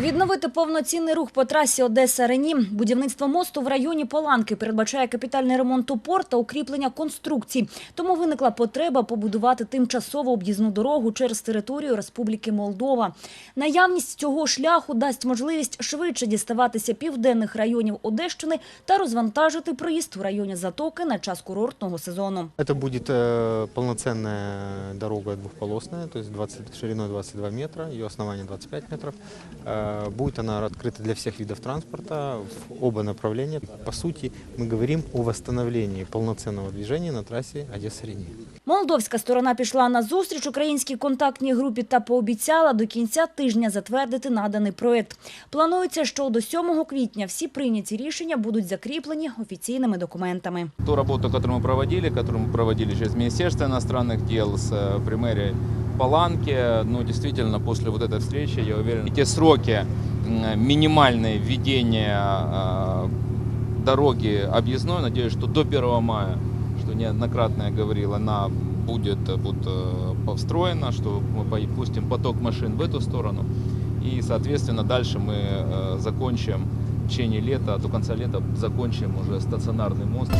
Відновити повноцінний рух по трасі Одеса Рені. Будівництво мосту в районі Поланки передбачає капітальний ремонт опор та укріплення конструкцій. Тому виникла потреба побудувати тимчасову об'їзну дорогу через територію Республіки Молдова. Наявність цього шляху дасть можливість швидше діставатися південних районів Одещини та розвантажити проїзд в районі Затоки на час курортного сезону. Это будет э, полноценная дорога двухполосная, то есть 20, шириной 22 метра, ее основание 25 метров. Э, будет она открыта для всех видов транспорта в оба направления. По сути, мы говорим о восстановлении полноценного движения на трассе Одесса-Рени. Молдовська сторона пішла на зустріч українській контактній групі та пообіцяла до кінця тижня затвердити наданий проект. Планується, що до 7 квітня всі прийняті рішення будуть закріплені офіційними документами. Ту работу, которую мы проводили, которую мы проводили через Министерство иностранных дел с э, Паланки, ну, действительно, после вот этой встречи, я уверен, эти сроки минимальные введения э, дороги объездной, надеюсь, что до 1 мая, что неоднократно я говорил, она будет вот, э, построена, что мы пустим поток машин в эту сторону. И, соответственно, дальше мы э, закончим в течение лета, до конца лета закончим уже стационарный мост.